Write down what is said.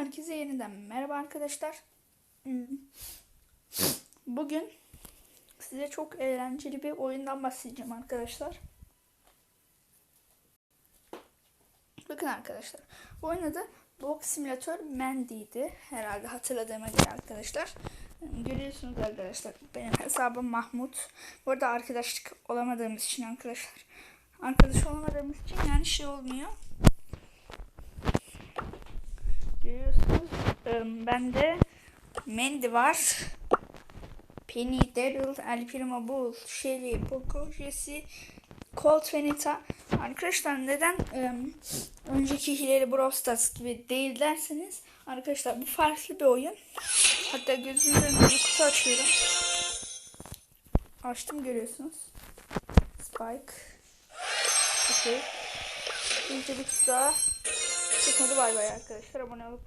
Herkese yeniden merhaba arkadaşlar. Hmm. Bugün size çok eğlenceli bir oyundan bahsedeceğim arkadaşlar. Bakın arkadaşlar. Bu oyun adı Box Simulator Mandy'ydi. Herhalde hatırladığıma göre arkadaşlar. Görüyorsunuz arkadaşlar. Benim hesabım Mahmut. Bu arada arkadaşlık olamadığımız için arkadaşlar. Arkadaş olamadığımız için yani şey olmuyor. Ee, Bende Mandy var. Penny, Daryl, El Primo, Bull, Shelly, Poco, Jesse, Colt ve Nita. Arkadaşlar neden e, önceki hileli Brawl Stars gibi değil derseniz arkadaşlar bu farklı bir oyun. Hatta gözünüzün önünde kutu açıyorum. Açtım görüyorsunuz. Spike. Okey. İyice bir kutu daha. Çıkmadı bay bay arkadaşlar. Abone olup